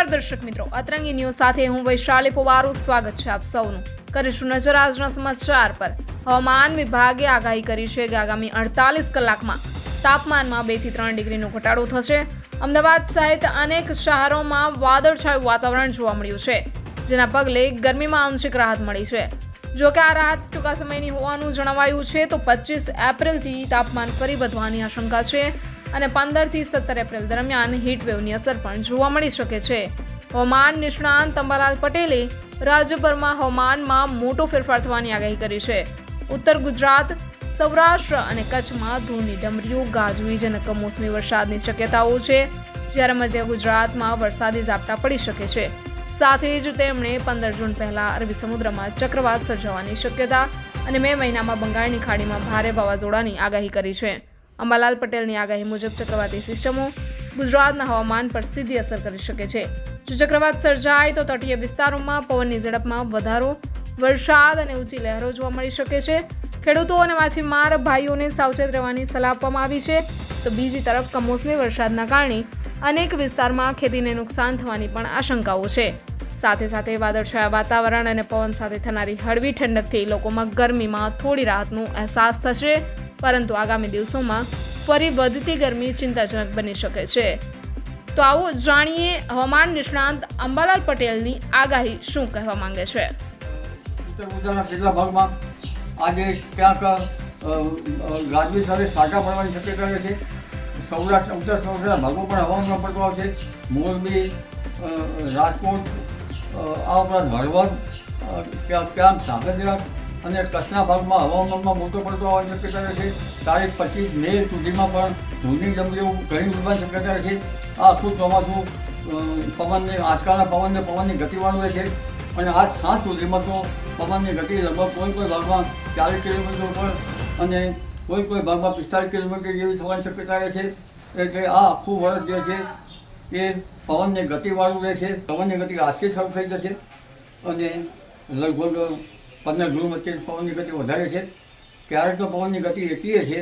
નમસ્કાર દર્શક મિત્રો. અતરંગી ન્યૂઝ સાથે હું વૈશાલી પોવારું. સ્વાગત છે આપ સૌનું. કરીશું નજર આજના સમાચાર પર. હવામાન વિભાગે આગાહી કરી છે કે આગામી અડતાલીસ કલાકમાં તાપમાનમાં બેથી ત્રણ ડિગ્રીનો ઘટાડો થશે. અમદાવાદ સહિત અનેક શહેરોમાં વાદળછાયું વાતાવરણ જોવા મળ્યું છે, જેના પગલે ગરમીમાં આંશિક રાહત મળી છે. જો કે આ રાહત ટૂંકા સમયની હોવાનું જણાવાયું છે, તો પચીસ એપ્રિલથી તાપમાન ફરી વધવાની આશંકા છે. અને પંદરથી સત્તર એપ્રિલ દરમિયાન હીટવેવની અસર પણ જોવા મળી શકે છે. હવામાન નિષ્ણાંત અંબાલાલ પટેલે રાજ્યભરમાં હવામાનમાં મોટો ફેરફાર થવાની આગાહી કરી છે. ઉત્તર ગુજરાત, સૌરાષ્ટ્ર અને કચ્છમાં ધૂળની ડમરીઓ, ગાજવીજ અને કમોસમી વરસાદની શક્યતાઓ છે. જ્યારે મધ્ય ગુજરાતમાં વરસાદી ઝાપટા પડી શકે છે. સાથે જ તેમણે પંદર જૂન પહેલા અરબી સમુદ્રમાં ચક્રવાત સર્જાવાની શક્યતા અને મે મહિનામાં બંગાળની ખાડીમાં ભારે વાવાઝોડાની આગાહી કરી છે. અંબાલાલ પટેલની આગાહી મુજબ ચક્રવાતી સિસ્ટમો ગુજરાતના હવામાન પર સીધી અસર કરી શકે છે. જો ચક્રવાત સર્જાય તો તટીય વિસ્તારોમાં પવનની ઝડપમાં વધારો, વરસાદ અને ઊંચી લહેરો જોવા મળી શકે છે. ખેડૂતો અને માછીમાર ભાઈઓને સાવચેત રહેવાની સલાહ આપવામાં આવી છે. તો બીજી તરફ કમોસમી વરસાદના કારણે અનેક વિસ્તારમાં ખેતીને નુકસાન થવાની પણ આશંકાઓ છે. સાથે સાથે વાદળછાયા વાતાવરણ અને પવન સાથે થનારી હળવી ઠંડકથી લોકોમાં ગરમીમાં થોડી રાહતનો અહેસાસ થશે. પરંતુ આગામી દિવસોમાં ફરી વધતી ગરમી ચિંતાજનક બની શકે છે. તો આવો જાણીએ હવામાન નિષ્ણાંત અંબાલાલ પટેલની આગાહી શું કહેવા માંગે છે. ઉત્તર કેટલા ભાગમાં આજે ક્યાંક ગાજવીજ સાથે સાટા પડવાની શક્યતા રહે છે? સૌરાષ્ટ્ર, ઉત્તર સૌરાષ્ટ્રના ભાગો પણ હવામાનમાં પડતો આવશે. મોરબી રાજકોટ આ ઉપરાંત હળવદ ક્યાંક ધાંગધ્રા અને કચ્છના ભાગમાં હવામાનમાં મોટો પડતો આવવાની શક્યતા છે. તારીખ પચીસ મે સુધીમાં પણ ધૂળની ડમરીઓ ઘણી ઉડવાની શક્યતા છે. આ આખું ચોમાસું પવનને, આજકાલના પવનને પવનની ગતિવાળું રહે છે. અને આજ સાંજ સુધીમાં તો પવનની ગતિ લગભગ કોઈ કોઈ ભાગમાં ચાલીસ કિલોમીટર ઉપર અને કોઈ કોઈ ભાગમાં પિસ્તાલીસ કિલોમીટર જેવી થવાની શક્યતા રહે છે. એટલે આ આખું વર્ષ જે છે એ પવનની ગતિવાળું રહે છે. પવનની ગતિ આજથી શરૂ થઈ જશે. અને લગભગ પંદર જૂન વચ્ચે પવનની ગતિ વધારે છે. ત્યારે તો પવનની ગતિ એટલી છે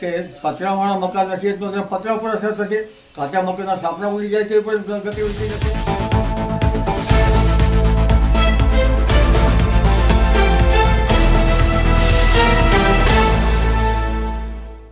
કે પતરાવાળા મકાન હશે તો પતરા ઉપર અસર થશે. કાચા મકાનના સાપડા ઉડી જાય તે પણ ગતિ ઉડી જશે